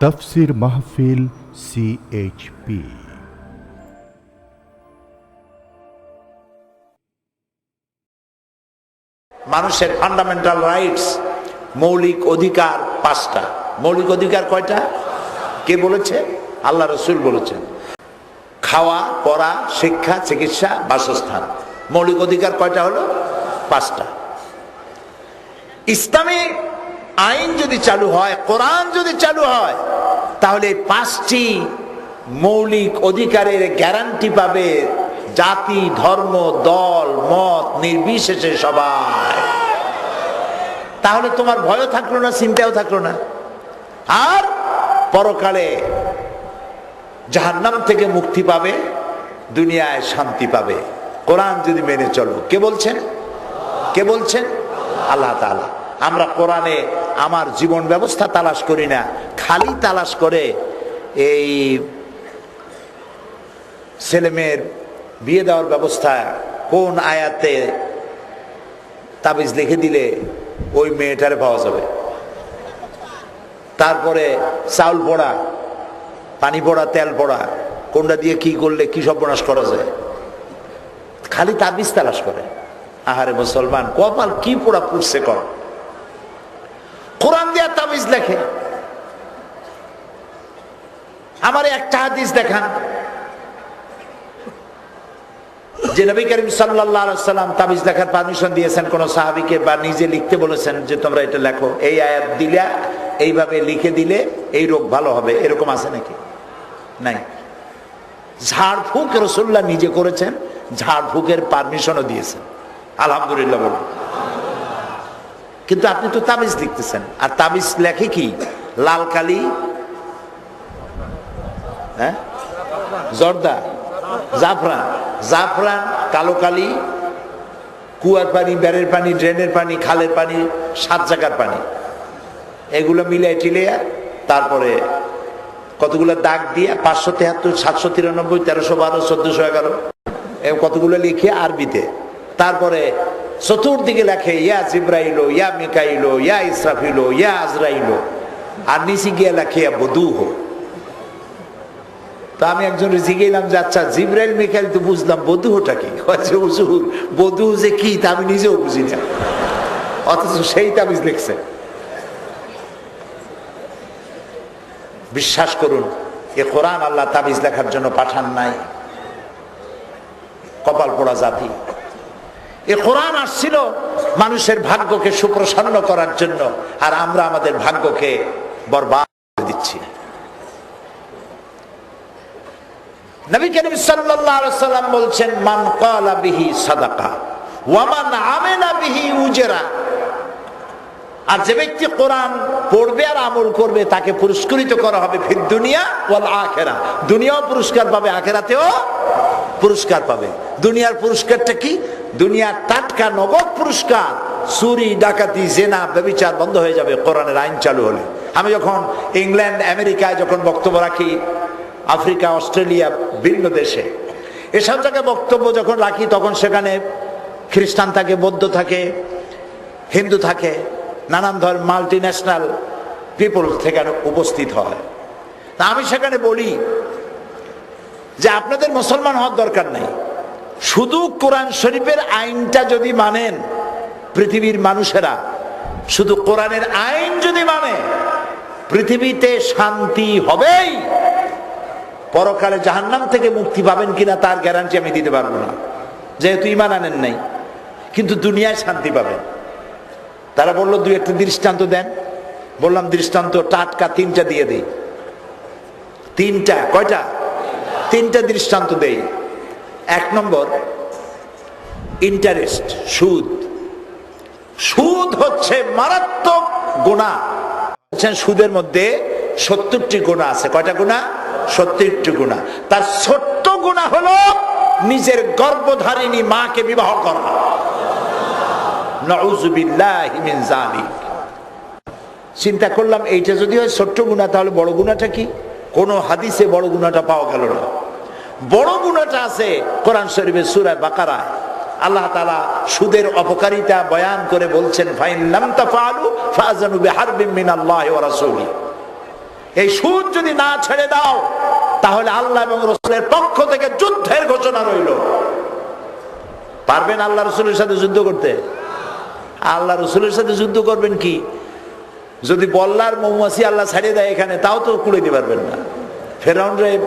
তফসির মাহফিল সিএইচপি মানুষের ফান্ডামেন্টাল রাইটস মৌলিক অধিকার পাঁচটা। মৌলিক অধিকার কয়টা? কে বলেছে? আল্লাহ রসুল বলেছেন। খাওয়া, পড়া, শিক্ষা, চিকিৎসা, বাসস্থান। মৌলিক অধিকার কয়টা হলো? পাঁচটা। ইসলামী আইন যদি চালু হয়, কোরআন যদি চালু হয়, তাহলে পাঁচটি মৌলিক অধিকারের গ্যারান্টি পাবে জাতি, ধর্ম, দল, মত, নির্বিশেষে সবাই। তাহলে তোমার ভয়ও থাকল না, চিন্তাও থাকল না। আর পরকালে জাহান্নাম থেকে মুক্তি পাবে, দুনিয়ায় শান্তি পাবে। কোরআন যদি মেনে চলো, কে বলছেন? কে বলছেন? আল্লাহ তাআলা। আমরা কোরআনে আমার জীবন ব্যবস্থা তালাশ করি না, খালি তালাশ করে এই ছেলেমেয়ের বিয়ে দেওয়ার ব্যবস্থা কোন আয়াতে তাবিজ লিখে দিলে ওই মেয়েটারে পাওয়া যাবে? তারপরে চাউল পড়া, পানি পড়া, তেল পড়া, কোনটা দিয়ে কি করলে কি সর্বনাশ করা যায়? খালি তাবিজ তালাশ করে। আহারে মুসলমান, কপাল কি পোড়া পুড়ছে কর। কোরআন দিয়া তাবিজ লেখে। আমার একটা হাদিস দেখান। যে নবী করিম সাল্লাম তাবিজ লেখার পারমিশন দিয়েছেন, কোন সাহাবিকে বা নিজে লিখতে বলেছেন যে, তোমরা এটা লেখো। এই আয়াত দিলে, এইভাবে লিখে দিলে এই রোগ ভালো হবে। এরকম আছে নাকি? নাই। ঝাড়ফুঁক রসুল্লাহ নিজে করেছেন ঝাড়ফুঁকের পারমিশনও দিয়েছেন। আলহামদুলিল্লাহ বলুন। কিন্তু আপনি তো তাবিজ লিখতেছেন। আর তাবিজ লেখে কি? লাল কালি? হ্যাঁ? জর্দা? জাফরান? জাফরান, কালো কালি, কুয়ার পানি, ব্যারের পানি, ড্রেনের পানি, খালের পানি, সাত জায়গার পানি। এগুলো মিলিয়ে টিলিয়ে তারপরে কতগুলো দাগ দিয়ে পাঁচশো তেহাত্তর, সাতশো তিরানব্বই, তেরোশো বারো, চোদ্দশো এগারো কতগুলো লিখে আরবিতে। তারপরে চতুর্দিকে লেখে, ইয়া জিব্রাইলো ইয়া মিকাইলো ইয়া ইসরাফিলো ইয়া আজরাইলো আর নিচে গিয়ে লেখে, ইয়া বধূহ তো আমি একজন জিগেলাম যে আচ্ছা জিব্রাইল, মিকাইল তো বুঝলাম বধুহটা কি? বধু যে কি তা আমি নিজেও বুঝি না। অথচ সেই তাবিজ লিখছে। বিশ্বাস করুন, এ কোরআন আল্লাহ তাবিজ লেখার জন্য পাঠান নাই। কপাল পোড়া জাতি। এ কোরআন আসছিল মানুষের ভাগ্যকে সুপ্রসন্ন করার জন্য, আর আমরা আমাদের ভাগ্যকে বরবাদ দিচ্ছি। যে ব্যক্তি কোরআন পড়বে আর আমল করবে, তাকে পুরস্কৃত করা হবে ফির দুনিয়া আখেরা। দুনিয়াও পুরস্কার পাবে, আখেরাতেও পুরস্কার পাবে। দুনিয়ার পুরস্কারটা কি? দুনিয়ার টাটকা নগদ পুরস্কার, চুরি, ডাকাতি, জেনা, ব্যবিচার বন্ধ হয়ে যাবে, কোরআনের আইন চালু হলে। আমি যখন ইংল্যান্ড, আমেরিকায় যখন বক্তব্য রাখি, আফ্রিকা, অস্ট্রেলিয়া, ভিন্ন দেশে, এসব জায়গায় বক্তব্য যখন রাখি, তখন সেখানে খ্রিস্টান থাকে, বৌদ্ধ থাকে, হিন্দু থাকে, নানান ধরনের মাল্টি ন্যাশনাল পিপল সেখানে উপস্থিত হয়। তা আমি সেখানে বলি যে আপনাদের মুসলমান হওয়ার দরকার নেই। শুধু কোরআন শরীফের আইনটা যদি মানেন পৃথিবীর মানুষেরা, শুধু কোরআনের আইন যদি মানে পৃথিবীতে শান্তি হবেই। পরকালে জাহান্নাম থেকে মুক্তি পাবেন কিনা তার গ্যারান্টি আমি দিতে পারব না। যেহেতু ইমান আনেন নাই, কিন্তু দুনিয়ায় শান্তি পাবেন। তারা বলল, দুই একটা দৃষ্টান্ত দেন। বললাম, দৃষ্টান্ত টাটকা তিনটা দিয়ে দিই। তিনটা, কয়টা? তিনটা দৃষ্টান্ত দেই। এক নম্বর ইন্টারেস্ট সুদ। সুদ হচ্ছে মারাত্মক গোনা বলছেন সুদের মধ্যে সত্তরটি গুণা আছে। কয়টা গুণা? সত্তরটি গুণা। তার ছোট্ট গুণা হলো নিজের গর্ভধারিণী মাকে বিবাহ করা। চিন্তা করলাম, এইটা যদি হয় ছোট্ট গুণা, তাহলে বড় গুণাটা কি? কোনো হাদিসে বড় গুণাটা পাওয়া গেল না। বড় গুণাটা আছে কোরআন শরীফের সুরায় বাকারা। আল্লাহ তালা সুদের অপকারিতা বয়ান করে বলছেন, ফাইন লাম তাফালু ফাজানু বিহারবিম মিনাল্লাহি ওয়া রাসূলি। এই সুদ যদি না ছেড়ে দাও, তাহলে আল্লাহ এবং রসুলের পক্ষ থেকে যুদ্ধের ঘোষণা রইল। পারবেন আল্লাহ রসুলের সাথে যুদ্ধ করতে? আল্লাহ রসুলের সাথে যুদ্ধ করবেন কি? যদি বল্লার মৌমাছি আল্লাহ ছাড়িয়ে দেয় এখানে, তাও তো কুড়ে দিতে পারবেন না। ফেরাউন রে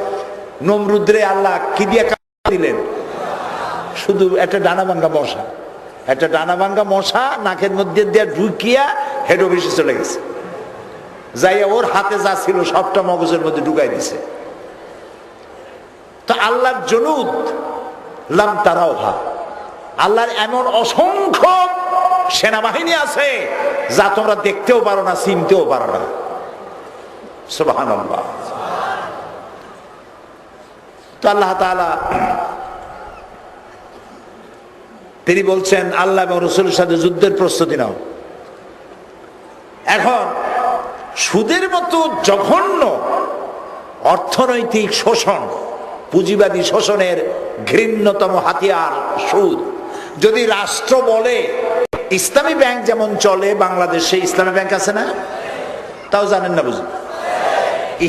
নমরুদ্রে আল্লাহ কি দিয়ে দিলেন? শুধু একটা ডানা ভাঙ্গা মশা। একটা ডানা ভাঙ্গা মশা নাকের মধ্যে দিয়ে ঢুকিয়া হেড অফিসে চলে গেছে। যাইয়া ওর হাতে যা ছিল সবটা মগজের মধ্যে ঢুকাই দিছে। তো আল্লাহর জনুদ লাম তারাও ভা আল্লাহর এমন অসংখ্য সেনাবাহিনী আছে যা তোমরা দেখতেও পারো না, চিনতেও পারো না। সুবহানাল্লাহ। তো আল্লাহ তাআলা তিনি বলছেন, আল্লাহ এবং রসুলের সাথে যুদ্ধের প্রস্তুতি নাও। এখন সুদের মতো জঘন্য অর্থনৈতিক শোষণ, পুঁজিবাদী শোষণের ঘৃণ্যতম হাতিয়ার সুদ। যদি রাষ্ট্র বলে, ইসলামী ব্যাংক যেমন চলে, বাংলাদেশে ইসলামী ব্যাংক আছে না? তাও জানেন না বুঝি?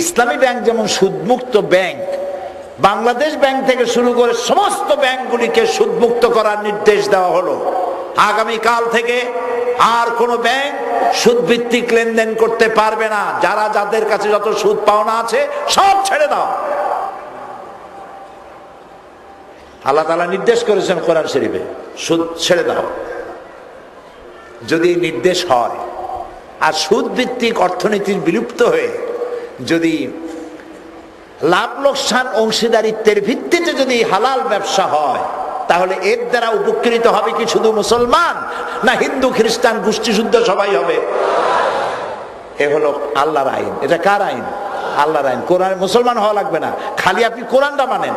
ইসলামী ব্যাংক যেমন সুদমুক্ত ব্যাংক বাংলাদেশ ব্যাংক থেকে শুরু করে সমস্ত ব্যাংকগুলিকে সুদমুক্ত করার নির্দেশ দেওয়া হলো। আগামী কাল থেকে আর কোনো ব্যাংক সুদ ভিত্তিক লেনদেন করতে পারবে না। যারা যাদের কাছে যত সুদ পাওনা আছে, সব ছেড়ে দাও। আল্লাহ তালা নির্দেশ করেছেন কোরআন শরীফে, সুদ ছেড়ে দাও। যদি নির্দেশ হয়, আর সুদ ভিত্তিক অর্থনীতির বিলুপ্ত হয়ে যদি লাভ লোকসান অংশীদারিত্বের ভিত্তিতে যদি হালাল ব্যবসা হয়, তাহলে এর দ্বারা উপকৃত হবে কি শুধু মুসলমান না হিন্দু, খ্রিস্টান গোষ্ঠী শুদ্ধ সবাই হবে? এ হলো আল্লাহর আইন। এটা কার আইন? আল্লাহর আইন। কোরআন মুসলমান হওয়া লাগবে না। খালি আপনি কোরআনটা মানেন।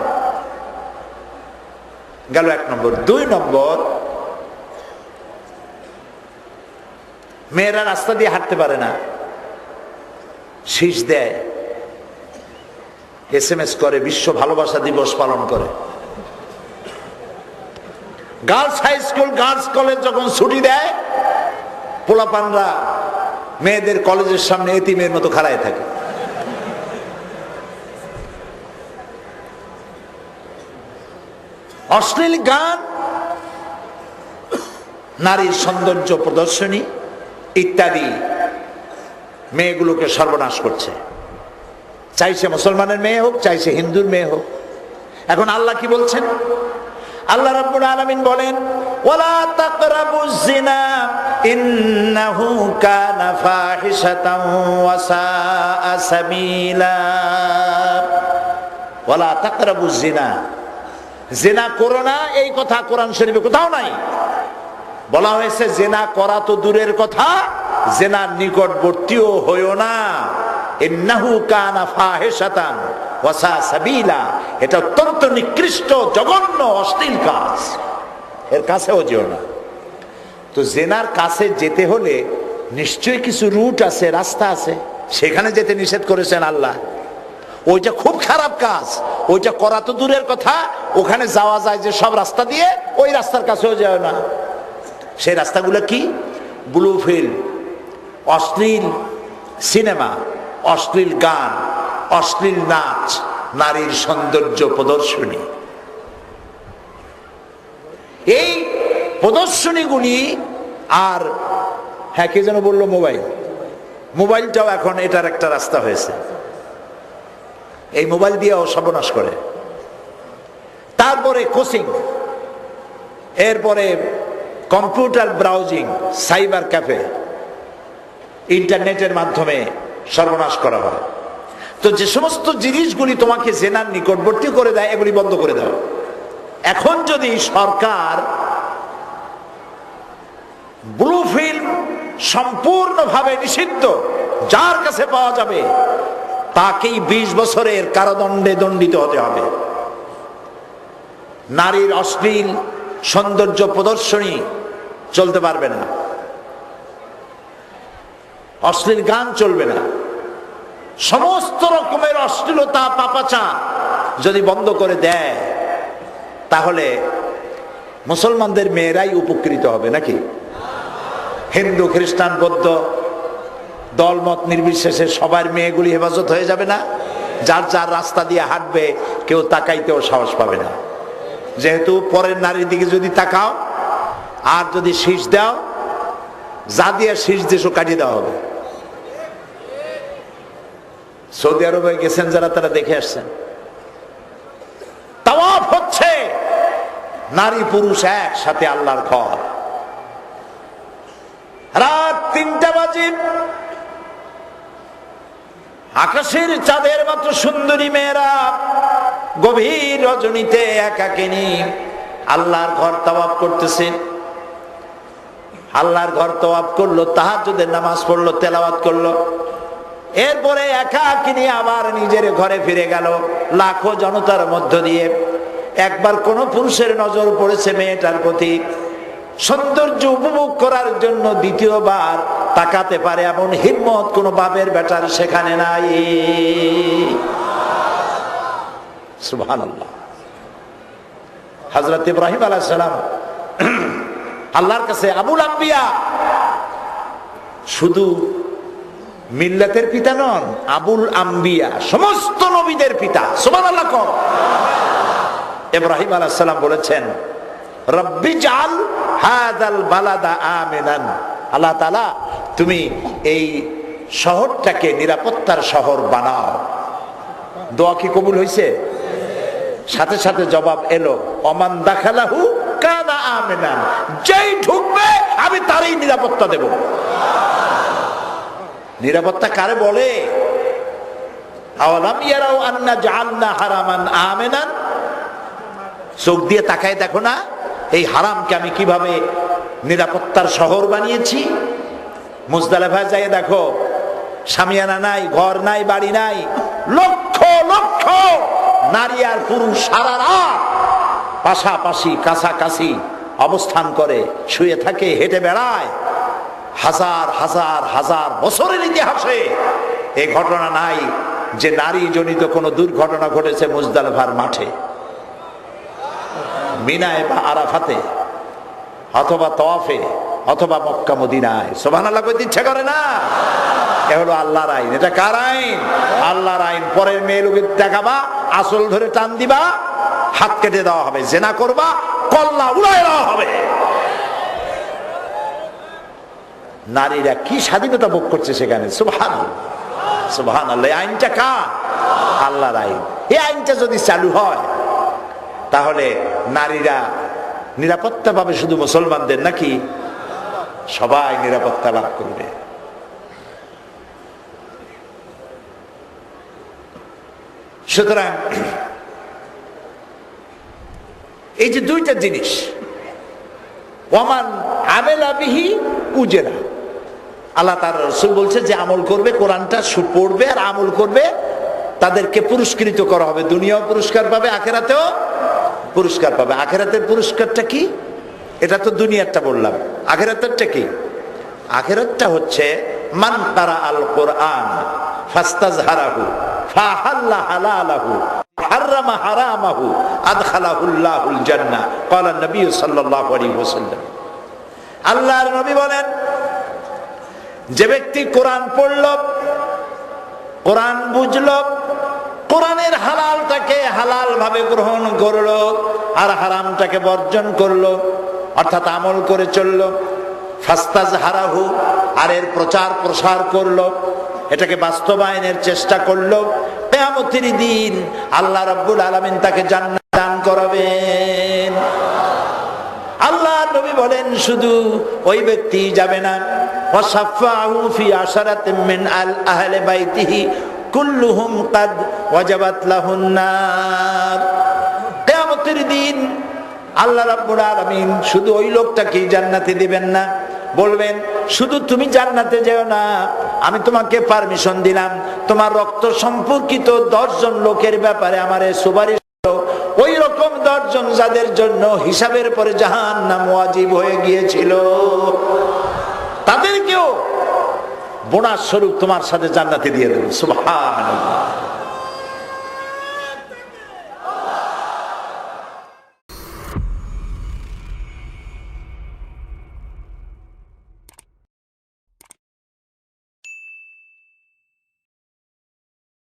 গেল এক নম্বর। দুই নম্বর, মেয়েরা রাস্তা দিয়ে হাঁটতে পারে না। শীষ দেয়। এস এম এস করে, বিশ্ব ভালোবাসা দিবস পালন করে। Girls high school girls college যখন ছুটি দেয়, পোলাপানরা মেয়েদের কলেজের সামনে এতিমের মতো খাড়ায় থাকে। অশ্লীল গান, নারীর সৌন্দর্য প্রদর্শনী ইত্যাদি মেয়েগুলোকে সর্বনাশ করছে। চাইছে মুসলমানের মেয়ে হোক চাইছে হিন্দুর মেয়ে হোক। এখন আল্লাহ কি বলছেন? আল্লাহ রাব্বুল আলামিন বলেন জিনা না এই কথা কোরআন শরীফে কোথাও নাই বলা হয়েছে জেনা করা তো দূরের কথা জেনার নিকটবর্তীও হইও না এটা অত্যন্ত নিকৃষ্ট, জঘন্য, অশ্লীল কাজ। এর কাছেও যেও না। তো জেনার কাছে যেতে হলে নিশ্চয়ই কিছু রুট আছে, রাস্তা আছে। সেখানে যেতে নিষেধ করেছেন আল্লাহ। ওইটা খুব খারাপ কাজ। ওইটা করা তো দূরের কথা। ওখানে যাওয়া যায় যে সব রাস্তা দিয়ে, ওই রাস্তার কাছেও যায় না। সেই রাস্তাগুলো কি? ব্লু ফিল্ম অশ্লীল সিনেমা। অশ্লীল গান, অশ্লীল নাচ, নারীর সৌন্দর্য প্রদর্শনী। এই প্রদর্শনীগুলি আর হ্যাঁ কে যেন বলল মোবাইল? মোবাইলটাও এখন এটার একটা রাস্তা হয়েছে। এই মোবাইল দিয়েও সর্বনাশ করে। তারপরে কোচিং, এরপরে কম্পিউটার ব্রাউজিং, সাইবার ক্যাফে, ইন্টারনেটের মাধ্যমে সর্বনাশ করা হয়। তো যে সমস্ত জিনিসগুলি তোমাকে জেনার নিকটবর্তী করে দেয়, এগুলি বন্ধ করে দাও। এখন যদি সরকার ব্লু ফিল্ম সম্পূর্ণভাবে নিষিদ্ধ, যার কাছে পাওয়া যাবে, তাকেই বিশ বছরের কারাদণ্ডে দণ্ডিত হতে হবে। নারীর অশ্লীল সৌন্দর্য প্রদর্শনী চলতে পারবে না। অশ্লীল গান চলবে না। সমস্ত রকমের অশ্লীলতা পাপাচা যদি বন্ধ করে দেয়, তাহলে মুসলমানদের মেয়েরাই উপকৃত হবে নাকি? হিন্দু, খ্রিস্টান, বৌদ্ধ, দলমত নির্বিশেষে সবার মেয়েগুলি হেফাজত হয়ে যাবে না? যার যার রাস্তা দিয়ে হাঁটবে, কেউ তাকাইতেও সাহস পাবে না। যেহেতু পরের নারীর দিকে যদি তাকাও, আর যদি শীষ দাও, যা দিয়ে শীষ দেশও কাটিয়ে দেওয়া হবে। সৌদি আরবে গেছেন যারা, তারা দেখে আসছেন। তাওয়াফ হচ্ছে। নারী পুরুষ একসাথে আল্লাহর ঘর। রাত তিনটা বাজে। আকাশের চাঁদের মতো সুন্দরী মেয়েরা গভীর রজনীতে একাকিনী আল্লাহর ঘর তবাব করতেছে। আল্লাহর ঘর তওয়াব করল তাহার যদি নামাজ পড়ল, তেলাওয়াত করল। এরপরে একাকিনী আবার নিজের ঘরে ফিরে গেল। লাখো জনতার মধ্য দিয়ে একবার কোন পুরুষের নজর পড়েছে মেয়েটার প্রতি। সৌন্দর্য উপভোগ করার জন্য দ্বিতীয়বার তাকাতে পারে এমন হিম্মত কোন বাপের বেটার সেখানে নাই। হযরত ইব্রাহিম আলাইহিস সালাম আল্লাহর কাছে আবুল আম্বিয়া শুধু মিল্লাতের পিতা নন, আবুল আম্বিয়া, সমস্ত নবীদের পিতা। কম ইব্রাহিম আলাইহিস সালাম বলেছেন, রব্বি জাল হাদাল বালাদা আমিনান। আল্লাহ তাআলা, তুমি এই শহরটাকে নিরাপত্তার শহর বানাও। দোয়া কি কবুল হয়েছে সাথে সাথে জবাব এলো অমান দাখালাহু কানা আমিনান। যেই ঢুকবে, আমি তারই নিরাপত্তা দেব। নিরাপত্তা কারে বলে? চোখ দিয়ে তাকায় দেখো না, এই হারামকে আমি কীভাবে নিরাপত্তার শহর বানিয়েছি? মুজদালেফায় যাই দেখো সামিয়ানা নাই, ঘর নাই, বাড়ি নাই, লক্ষ লক্ষ নারী আর পুরুষ সারা রাত পাশাপাশি, কাছাকাছি অবস্থান করে, শুয়ে থাকে, হেঁটে বেড়ায়। হাজার হাজার হাজার বছরের ইতিহাসে এই ঘটনা নাই যে নারী জনিত কোনো দুর্ঘটনা ঘটেছে মুজদালেফার মাঠে, মিনায় বা আরাফাতে, অথবা তওয়াফে, অথবা মক্কা মদিনায়। সোভান আল্লাহ ইচ্ছা করে না? এ হলো আল্লাহর আইন। এটা কার আইন? আল্লাহর আইন। পরের মেয়ে লোকের দেখাবা, আসল ধরে টান দিবা, হাত কেটে দেওয়া হবে, জেনা করবা, কল্লা উড়াই দেওয়া হবে। নারীরা কি স্বাধীনতা ভোগ করছে সেখানে? সুবহান সুবহান আল্লাহ আইনটা কা আল্লাহর আইন। এই আইনটা যদি চালু হয়, তাহলে নারীরা নিরাপত্তা পাবে শুধু মুসলমানদের নাকি সবাই নিরাপত্তা লাভ করবে? সুতরাং এই যে দুইটা জিনিস, ওমান আমেলা বিহি উজেরা। আল্লাহ তার রসুল বলছে যে আমল করবে, কোরআনটা পড়বে আর আমল করবে, তাদেরকে পুরস্কৃত করা হবে। দুনিয়াও পুরস্কার পাবে, আখেরাতেও পুরস্কার পাবে। আখেরাতের পুরস্কারটা কি? এটা তো দুনিয়ারটা বললাম। আখেরাতেরটা কি? আখেরাতটা হচ্ছে, মান তারা আল কোরআন ফাস্তাজ হারাহু ফাহাল্লা হালালাহু হাররামা হারামাহু আদখালাহুল্লাহুল জান্নাহ। ক্বালা নবী সাল্লাল্লাহু আলাইহি ওয়াসাল্লাম। আল্লাহর নবী বলেন যে ব্যক্তি কোরআন পড়ল, কোরআন বুঝল, কোরআনের হালালটাকে হালাল ভাবে গ্রহণ করল আর হারামটাকে বর্জন করল, অর্থাৎ আমল করে চলল। ফাস্তাজ হারাহু আর এর প্রচার প্রসার করল। এটাকে বাস্তবায়নের চেষ্টা করল। কেয়ামতির দিন আল্লাহ রাব্বুল আলামিন তাকে জান্নাত দান করাবেন। আল্লাহ নবী বলেন, শুধু ওই ব্যক্তি যাবে না। আল আহলি বাইতিহি কুল্লুহুম কাদ ওয়াজাবাত লাহুন নার। দিন আল্লাহ রাব্বুল আলামিন শুধু ওই লোকটাকে জান্নাতে দিবেন না। বলবেন, শুধু তুমি জান্নাতে যেও না, আমি তোমাকে পারমিশন দিলাম। তোমার রক্ত সম্পর্কিত দশজন লোকের ব্যাপারে আমার সুপারিশ ওই রকম দশজন যাদের জন্য হিসাবের পরে জাহান নাম হয়ে গিয়েছিল। তাদেরকেও বোনাস স্বরূপ তোমার সাথে জান্নাতে দিয়ে দেবে। সুবহানাল্লাহ।